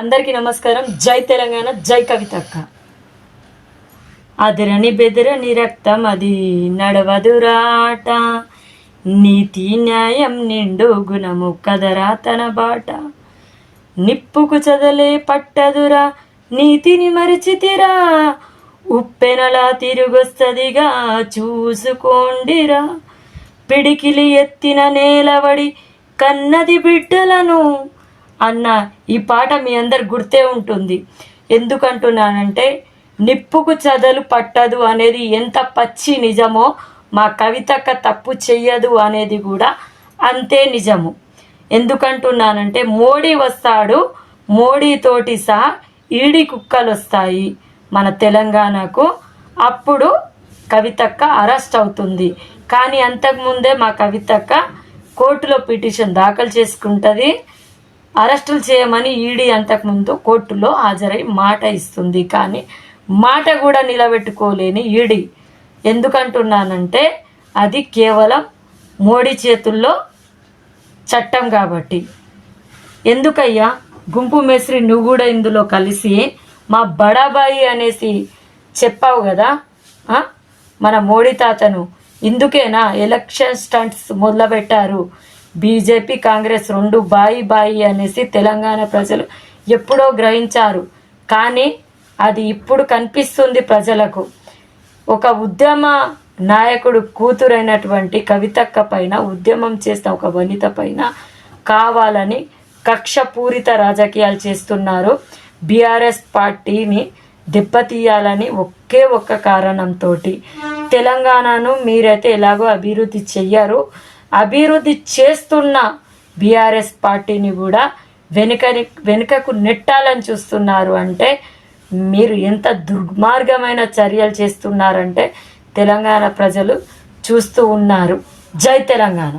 అందరికీ నమస్కారం. జై తెలంగాణ జై కవితక్క. అదరని బెదరని రక్తం అది నడవదురాట నీతి న్యాయం నిండు గుణము కదరా తన బాట. నిప్పుకు చదలే పట్టదురా నీతిని మరిచితిరా. ఉప్పెనలా తిరుగొస్తదిగా చూసుకోండిరా. పిడికిలి ఎత్తిన నేలవడి కన్నది బిడ్డలను. అన్న ఈ పాట మీ అందరు గుర్తే ఉంటుంది. ఎందుకంటున్నానంటే నిప్పుకు చదలు పట్టదు అనేది ఎంత పచ్చి నిజమో మా కవితక్క తప్పు చెయ్యదు అనేది కూడా అంతే నిజము. ఎందుకంటున్నానంటే మోడీ వస్తాడు మోడీతోటి సహా ఈడి కుక్కలు వస్తాయి మన తెలంగాణకు. అప్పుడు కవితక్క అరెస్ట్ అవుతుంది. కానీ అంతకుముందే మా కవితక్క కోర్టులో పిటిషన్ దాఖలు చేసుకుంటుంది. అరెస్టులు చేయమని ఈడీ అంతకుముందు కోర్టులో హాజరై మాట ఇస్తుంది. కానీ మాట కూడా నిలబెట్టుకోలేని ఈడీ. ఎందుకంటున్నానంటే అది కేవలం మోడీ చేతుల్లో చట్టం కాబట్టి. ఎందుకయ్యా? గుంపు మేస్త్రి నువ్వు కూడా ఇందులో కలిసి మా బడాబాయి అనేసి చెప్పావు కదా? మన మోడీ తాతను. ఇందుకేనా? ఎలక్షన్ స్టంట్స్ మొదలుపెట్టారు. బీజేపీ కాంగ్రెస్ రెండు బాయి బాయి అనేసి తెలంగాణ ప్రజలు ఎప్పుడో గ్రహించారు. కానీ అది ఇప్పుడు కనిపిస్తుంది ప్రజలకు. ఒక ఉద్యమ నాయకుడు కూతురైనటువంటి కవితక్క పైన ఉద్యమం చేసిన ఒక వనిత పైన కావాలని కక్షపూరిత రాజకీయాలు చేస్తున్నారు. బీఆర్ఎస్ పార్టీని దెబ్బతీయాలని ఒకే ఒక్క కారణంతో తెలంగాణను మీరైతే ఎలాగో అభివృద్ధి చెయ్యరు. అభివృద్ధి చేస్తున్న బీఆర్ఎస్ పార్టీని కూడా వెనుకని వెనుకకు నెట్టాలని చూస్తున్నారు అంటే మీరు ఎంత దుర్మార్గమైన చర్యలు చేస్తున్నారంటే తెలంగాణ ప్రజలు చూస్తూ ఉన్నారు. జై తెలంగాణ.